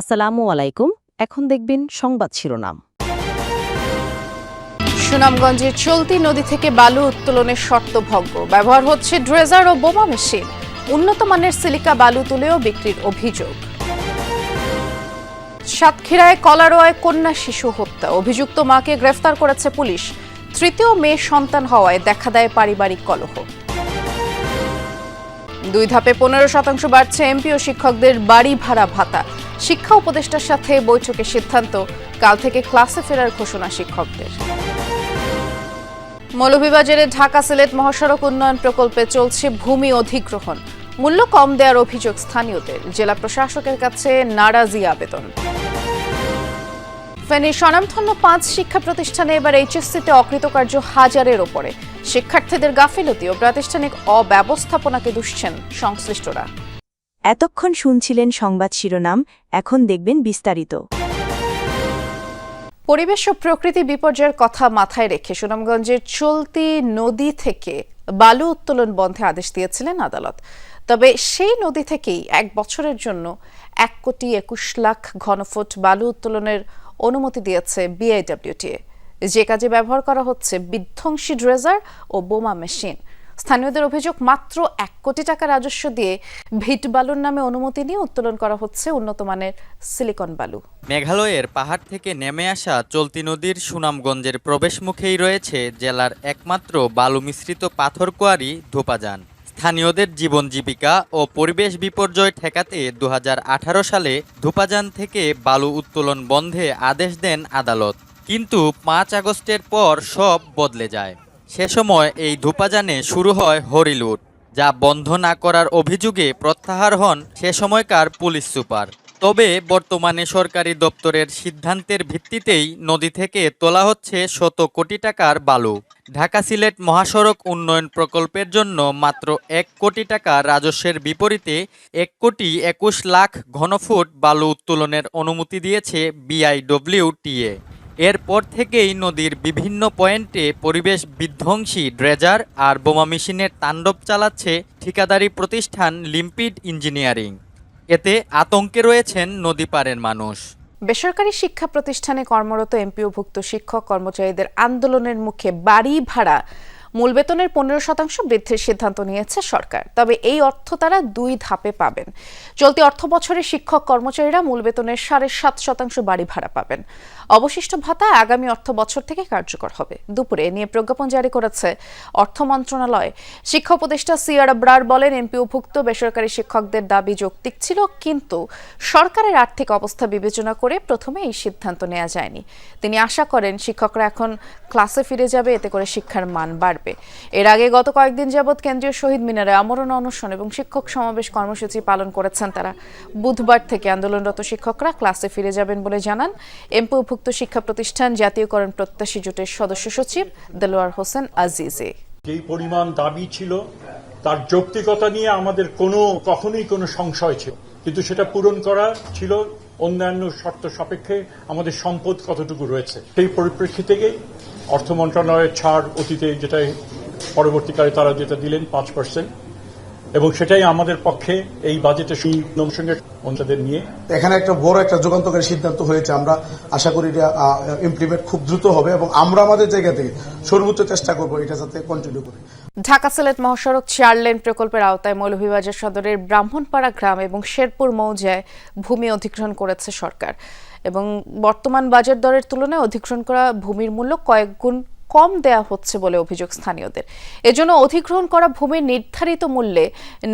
আসসালামু আলাইকুম। এখন দেখবেন সংবাদ শিরোনাম। সুনামগঞ্জের চলতি নদী থেকে বালু উত্তোলনের শর্ত ভঙ্গ ব্যবহার হচ্ছে ড্রেজার ও বোমা মেশিন। উন্নত মানের সিলিকা বালু তুলেও বিক্রির অভিযোগ। সাতক্ষীরায় কলারোয়ায় কন্যা শিশু হত্যা। অভিযুক্ত মাকে গ্রেফতার করেছে পুলিশ। তৃতীয় মেয়ে সন্তান হওয়ায় দেখা দেয় পারিবারিক কলহ। দুই ধাপে পনেরো শতাংশ বাড়ছে এমপি ও শিক্ষকদের বাড়ি ভাড়া ভাতা। শিক্ষা উপদেষ্টার সাথে বৈঠকে সিদ্ধান্ত। কাল থেকে ক্লাসে ফেরার ঘোষণা শিক্ষকদের। মৌলভীবাজারে ঢাকা সিলেট মহাসড়ক উন্নয়ন প্রকল্পে চলছে ভূমি অধিগ্রহণ। মূল্য কম দেওয়ার অভিযোগ স্থানীয়দের। জেলা প্রশাসকের কাছে নারাজি আবেদন। ফেনীর স্বনামধন্য পাঁচ শিক্ষা প্রতিষ্ঠানে এবার এইচএসসিতে অকৃতকার্য হাজারের ওপরে। শিক্ষার্থীদের গাফিলতি ও প্রাতিষ্ঠানিক অব্যবস্থাপনাকে দুষছেন সংশ্লিষ্টরা। এতক্ষণ শুনছিলেন সংবাদ শিরোনাম, এখন দেখবেন বিস্তারিত। পরিবেশ ও প্রকৃতি বিপর্যয়ের কথা মাথায় রেখে সুনামগঞ্জের চলতি নদী থেকে বালু উত্তোলন বন্ধে আদেশ দিয়েছিলেন আদালত। তবে সেই নদী থেকেই এক বছরের জন্য এক কোটি একুশ লাখ ঘনফুট বালু উত্তোলনের অনুমতি দিয়েছে বিআইডব্লিউটিএ যে কাজে ব্যবহার করা হচ্ছে বিধ্বংসী ড্রেজার ও বোমা মেশিন। স্থানীয়দের অভিযোগ, মাত্র এক কোটি টাকা রাজস্ব দিয়ে ভিট বালুর নামে অনুমতি নিয়ে উত্তোলন করা হচ্ছে উন্নত মানের সিলিকন বালু। মেঘালয়ের পাহাড় থেকে নেমে আসা চলতি নদীর সুনামগঞ্জের প্রবেশমুখেই রয়েছে জেলার একমাত্র বালু মিশ্রিত পাথর কোয়ারি ধোপাজান স্থানীয়দের জীবন জীবিকা ও পরিবেশ বিপর্যয় ঠেকাতে দু হাজার আঠারো সালে ধোপাজান থেকে বালু উত্তোলন বন্ধে আদেশ দেন আদালত। কিন্তু পাঁচ আগস্টের পর সব বদলে যায়। সে সময় এই ধোপাজানে শুরু হয় হরিলুট, যা বন্ধ না করার অভিযোগে প্রত্যাহার হন সে সময়কার পুলিশ সুপার। তবে বর্তমানে সরকারি দপ্তরের সিদ্ধান্তের ভিত্তিতেই নদী থেকে তোলা হচ্ছে শত কোটি টাকার বালু। ঢাকা সিলেট মহাসড়ক উন্নয়ন প্রকল্পের জন্য মাত্র এক কোটি টাকা রাজস্বের বিপরীতে এক কোটি একুশ লাখ ঘনফুট বালু উত্তোলনের অনুমতি দিয়েছে বিআইডব্লিউটিএ। এরপর থেকেই নদীর বিভিন্ন পয়েন্টে পরিবেশ বিধ্বংসী ড্রেজার আর বোমা মেশিনের তাণ্ডব চালাচ্ছে ঠিকাদারি প্রতিষ্ঠান লিম্পিড ইঞ্জিনিয়ারিং। এতে আতঙ্কে রয়েছেন নদী পারের মানুষ। বেসরকারি শিক্ষা প্রতিষ্ঠানে কর্মরত এমপিওভুক্ত শিক্ষক কর্মচারীদের আন্দোলনের মুখে বাড়ি ভাড়া। মূল বেতনের পনেরো শতাংশ বৃদ্ধির সিদ্ধান্ত নিয়েছে সরকার। তবে এই অর্থ তারা দুই ধাপে পাবেন। চলতি অর্থ বছরে শিক্ষক কর্মচারীরা মূল বেতনের সাড়ে সাত শতাংশ বাড়ি ভাড়া পাবেন। অবশিষ্ট ভাতা আগামী অর্থ বছর থেকে কার্যকর হবে। দুপুরে নিয়ে প্রজ্ঞাপন জারি করেছে অর্থ মন্ত্রণালয়। শিক্ষা উপদেষ্টা সিয়ার ব্রার বলেন, এমপিওভুক্ত বেসরকারি শিক্ষকদের দাবি যৌক্তিক ছিল, কিন্তু সরকারের আর্থিক অবস্থা বিবেচনা করে প্রথমে এই সিদ্ধান্ত নেওয়া যায়নি। তিনি আশা করেন, শিক্ষকরা এখন ক্লাসে ফিরে যাবে, এতে করে শিক্ষার মান বাড়বে। এর আগে গত কয়েকদিন যাবৎ কেন্দ্রীয় শহীদ মিনারে আমরণ অনশন এবং শিক্ষক সমাবেশ কর্মসূচি পালন করেছেন তারা। বুধবার থেকে আন্দোলনরত শিক্ষকরা ক্লাসে ফিরে যাবেন বলে জানান। এমপিওভুক্ত শিক্ষা প্রতিষ্ঠান জাতীয়করণ প্রত্যাশী জোটের সদস্য সচিব দেলোয়ার হোসেন আজিজে। যেই পরিমাণ দাবি ছিল, তার যৌক্তিকতা নিয়ে আমাদের কোনো, কখনোই কোনো সংশয় ছিল। কিন্তু সেটা পূরণ করা ছিল অন্যান্য শর্ত সাপেক্ষে আমাদের সম্পদ কতটুকু রয়েছে। সেই পরিপ্রেক্ষিতেই অর্থ মন্ত্রণালয়ের ছাড় অতীতে যেটা পরবর্তীকালে তারা যেটা দিলেন পাঁচ পার্সেন্ট এবং সেটাই আমাদের পক্ষে এই বাজেটে সঙ্গে ওনাদের নিয়ে। এখানে একটা বড় একটা যুগান্তকারী সিদ্ধান্ত হয়েছে। আমরা আশা করি এটা ইমপ্লিমেন্ট খুব দ্রুত হবে এবং আমরা আমাদের জায়গা থেকে সর্বোচ্চ চেষ্টা করব এটা যাতে কন্টিনিউ করি। ঢাকা সিলেট মহাসড়ক চার লেন প্রকল্পের আওতায় মৌলভীবাজার সদরের ব্রাহ্মণপাড়া গ্রাম এবং শেরপুর মৌজায় ভূমি অধিগ্রহণ করেছে সরকার এবং বর্তমান বাজার দরের তুলনায় অধিগ্রহণ করা ভূমির মূল্য কয়েক গুণ কম দেয়া হচ্ছে বলে অভিযোগ স্থানীয়দের। এজন্য অধিগ্রহণ করা ভূমির নির্ধারিত মূল্যে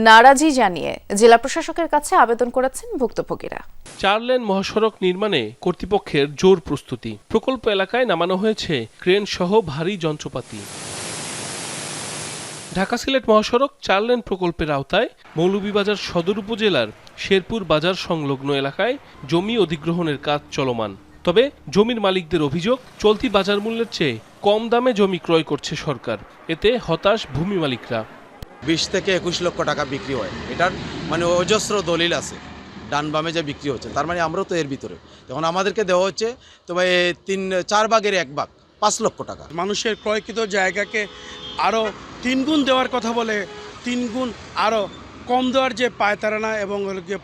নারাজি জানিয়ে জেলা প্রশাসকের কাছে আবেদন করেছেন ভুক্তভোগীরা। চার লেন মহাসড়ক নির্মাণে কর্তৃপক্ষের জোর প্রস্তুতি। প্রকল্প এলাকায় নামানো হয়েছে ক্রেন সহ ভারী যন্ত্রপাতি। ঢাকা সিলেট মহাসড়ক চার লেন প্রকল্পের আওতায় মৌলভীবাজার সদর উপজেলার শেরপুর বাজার সংলগ্ন এলাকায় জমি অধিগ্রহণের কাজ চলমান। তবে জমির মালিকদের অভিযোগ, চলতি বাজার মূল্যের চেয়ে কম দামে জমি ক্রয় করছে সরকার। এতে হতাশ ভূমি মালিকরা। বিশ থেকে একুশ লক্ষ টাকা বিক্রি হয়। এটার মানে অজস্র দলিল আছে। ডান বামে যে বিক্রি হচ্ছে তার মানে আমরাও তো এর ভিতরে। যখন আমাদেরকে দেওয়া হচ্ছে তবে তিন চার ভাগের এক ভাগ পাঁচ লক্ষ টাকা। মানুষের ক্রয়কৃত জায়গাকে আরও তিন গুণ দেওয়ার কথা বলে তিন গুণ আরও কম দেওয়ার যে পায়তারানা এবং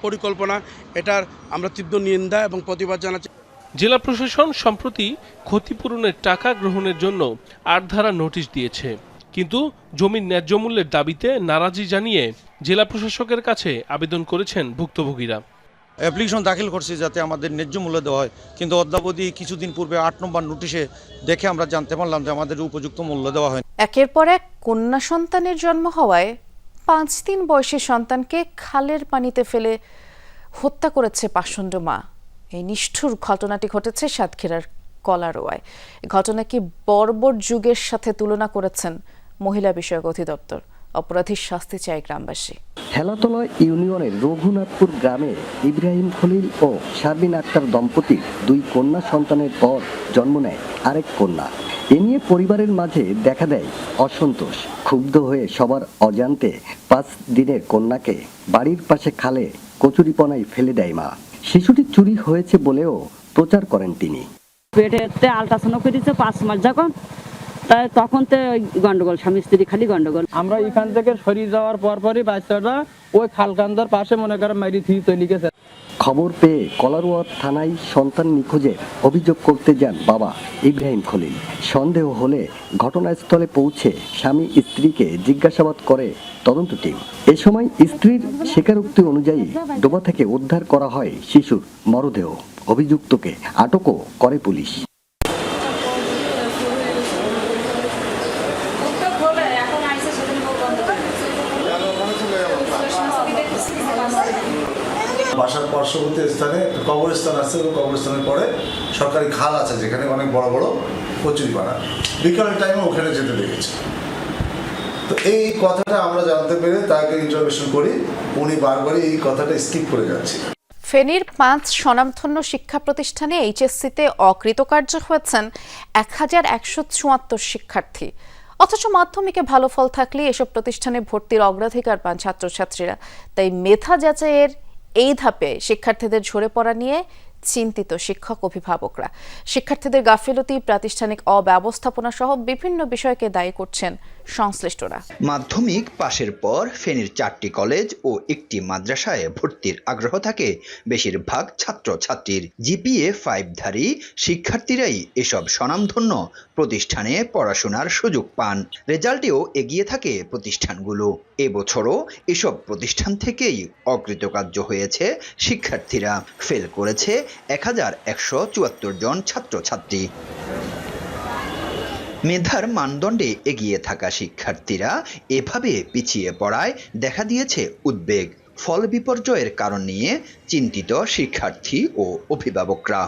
পরিকল্পনা এটার আমরা তীব্র নিন্দা এবং প্রতিবাদ জানাচ্ছি। জেলা প্রশাসন সম্প্রতি ক্ষতিপূরণের টাকা গ্রহণের জন্য আট ধারা নোটিশ দিয়েছে। কিন্তু জমির ন্যায্য মূল্যের দাবিতে নারাজি জানিয়ে জেলা প্রশাসকের কাছে আবেদন করেছেন ভুক্তভোগীরা। অ্যাপ্লিকেশন দাখিল করছি যাতে আমাদের ন্যায্য মূল্য দেওয়া হয়। কিন্তু অদ্যাবধি কিছুদিন পূর্বে আট নম্বর নোটিশে দেখে আমরা জানতে পারলাম যে আমাদের উপযুক্ত মূল্য দেওয়া হয় একের পর এক কন্যা সন্তানের জন্ম হওয়ায় পাঁচ দিন বয়সী সন্তানকে খালের পানিতে ফেলে হত্যা করেছে পাষণ্ড মা। এই নিষ্ঠুর ঘটনাটি ঘটেছে সাতক্ষীরার কলারোয়ায়। ঘটনাকে বর্বর যুগের সাথে তুলনা করেছেন মহিলা বিষয়ক অধিদপ্তর? অপরাধীর শাস্তি চায় গ্রামবাসী। হেলাতলা ইউনিয়নের রঘুনাথপুর গ্রামে ইব্রাহিম খলিল ও শারমিন আক্তার দম্পতির দুই কন্যা সন্তানের পর জন্ম নেয় আরেক কন্যা। এ নিয়ে পরিবারের মাঝে দেখা দেয় অসন্তোষ। ক্ষুব্ধ হয়ে সবার অজান্তে পাঁচ দিনের কন্যাকে বাড়ির পাশে খালে কচুরিপনায় ফেলে দেয় মা। শিশুটি চুরি হয়েছে বলেও প্রচার করেন তিনি। পেটেতে আলট্রাসাউন্ড করেছে পাঁচ মাস যখন তাই তখন তো ওই গন্ডগোল স্বামী স্ত্রী খালি গন্ডগোল। আমরা এখান থেকে সরিয়ে যাওয়ার পর পরই বাচ্চাটা ওই খালকান্দার পাশে মনে করেন মারি থি চলে গেছে। খবর পেয়ে কলারোয়া থানায় সন্তান নিখোঁজের অভিযোগ করতে যান বাবা ইব্রাহিম খলিল। সন্দেহ হলে ঘটনাস্থলে পৌঁছে স্বামী স্ত্রীকে জিজ্ঞাসাবাদ করে তদন্ত টিম। এ সময় স্ত্রীর স্বীকারোক্তি অনুযায়ী ডোবা থেকে উদ্ধার করা হয় শিশুর মরদেহ। অভিযুক্তকে আটকও করে পুলিশ। বাসার পার্শ্ববর্তী স্থানে কবরস্থান আছে এবং কবরস্থানের পরে সরকারি খাল আছে, যেখানে অনেক বড় বড় কচুরিপানা। বিকালের টাইমে ওখানে যেতে দেখেছি। তো এই কথাটা আমরা জানতে পেরে তাকে ইন্টারভেশন করি। উনি বারবারই এই কথাটা স্কিপ করে যাচ্ছে ফেনীর পাঁচ স্বনামধন্য শিক্ষা প্রতিষ্ঠানে এইচএসসিতে অকৃতকার্য হয়েছেন এক হাজার একশো চুয়াত্তর শিক্ষার্থী। অথচ মাধ্যমিকে ভালো ফল থাকলে এসব প্রতিষ্ঠানে ভর্তির অগ্রাধিকার পান ছাত্রছাত্রীরা। তাই মেধা যাচাইয়ের এই ধাপে শিক্ষার্থীদের ঝরে পড়া নিয়ে চিন্তিত শিক্ষক অভিভাবকরা। শিক্ষার্থীদের গাফিলতি, প্রাতিষ্ঠানিক অব্যবস্থাপনা সহ বিভিন্ন বিষয়কে দায়ী করছেন সংশ্লিষ্টরা। মাধ্যমিক পাশের পর ফেনীর চারটি কলেজ ও একটি মাদ্রাসায় ভর্তির আগ্রহ থাকে বেশিরভাগ ছাত্র ছাত্রীর জিপিএ ফাইভধারী শিক্ষার্থীরাই এসব স্বনামধন্য প্রতিষ্ঠানে পড়াশোনার সুযোগ পান। রেজাল্টেও এগিয়ে থাকে প্রতিষ্ঠানগুলো। এবছরও এসব প্রতিষ্ঠান থেকেই অকৃতকার্য হয়েছে শিক্ষার্থীরা। ফেল করেছে এক হাজার একশো চুয়াত্তর জন ছাত্রছাত্রী। মেধার মানদণ্ডে এগিয়ে থাকা শিক্ষার্থীরা এভাবে পিছিয়ে পড়ায় দেখা দিয়েছে উদ্বেগ, ফল বিপর্যয়ের কারণ নিয়ে চিন্তিত শিক্ষার্থী ও অভিভাবকরা।